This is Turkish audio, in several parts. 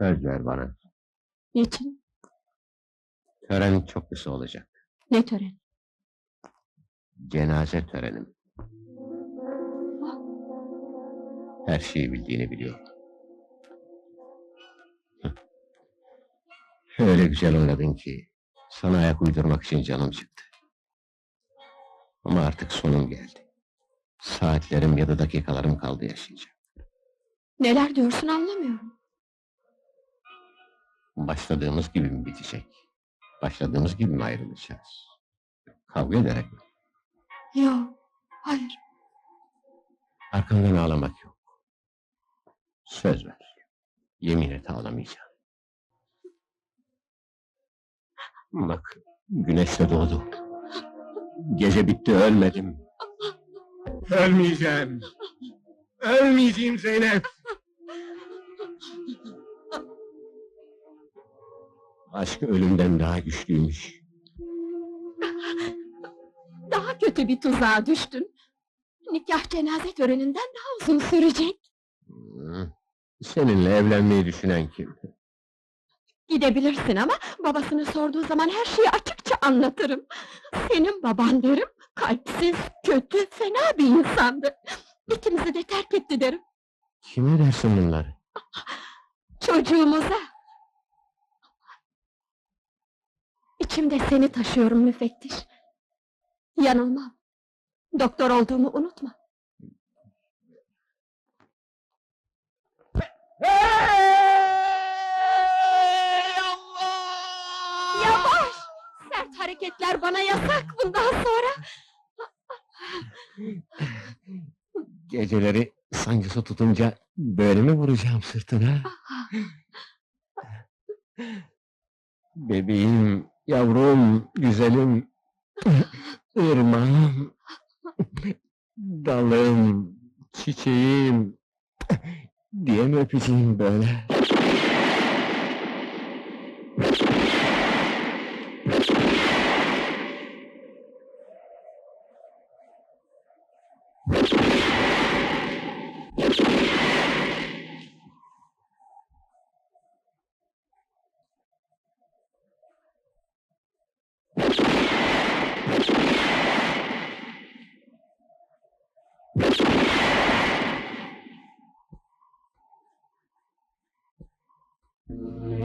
Söz ver bana. Niçin? Tören çok kısa olacak. Ne tören? Cenaze törenim. Her şeyi bildiğini biliyorum. Öyle güzel oynadın ki, sana ayak uydurmak için canım çıktı. Ama artık sonum geldi. Saatlerim ya da dakikalarım kaldı yaşayacak. Neler diyorsun anlamıyorum. Başladığımız gibi mi bitecek? Başladığımız gibi mi ayrılacağız? Kavga ederek mi? Yok, hayır. Arkamdan ağlamak yok. Söz ver. Yemin et ağlamayacağım. Bak, güneş de doğdu. Gece bitti, ölmedim. Ölmeyeceğim. Ölmeyeceğim Zeynep. Aşk ölümden daha güçlüymüş. Daha kötü bir tuzağa düştün. Nikah cenaze töreninden daha uzun sürecek. Hı. Seninle evlenmeyi düşünen kim? Gidebilirsin ama babasını sorduğu zaman her şeyi açıkça anlatırım. Senin baban derim, kalpsiz, kötü, fena bir insandı. İkimizi de terk etti derim. Kime dersin bunları? Çocuğumuza. İçimde seni taşıyorum müfettiş. Yanılmam. Doktor olduğumu unutma. Yavaş! Sert hareketler bana yasak bundan sonra. Geceleri sancısı tutunca böyle mi vuracağım sırtına? Bebeğim, yavrum, güzelim, ırmağım, dalım, çiçeğim diye mi öpeceğim böyle? Mm-hmm.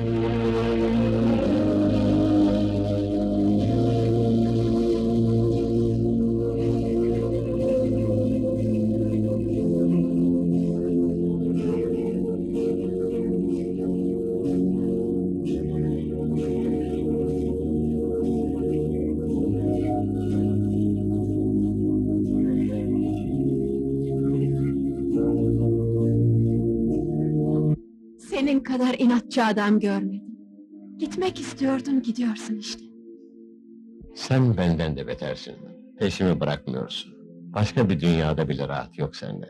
Senin kadar inatçı adam görmedim. Gitmek istiyordun, gidiyorsun işte. Sen benden de betersin. Peşimi bırakmıyorsun. Başka bir dünyada bile rahat yok sende.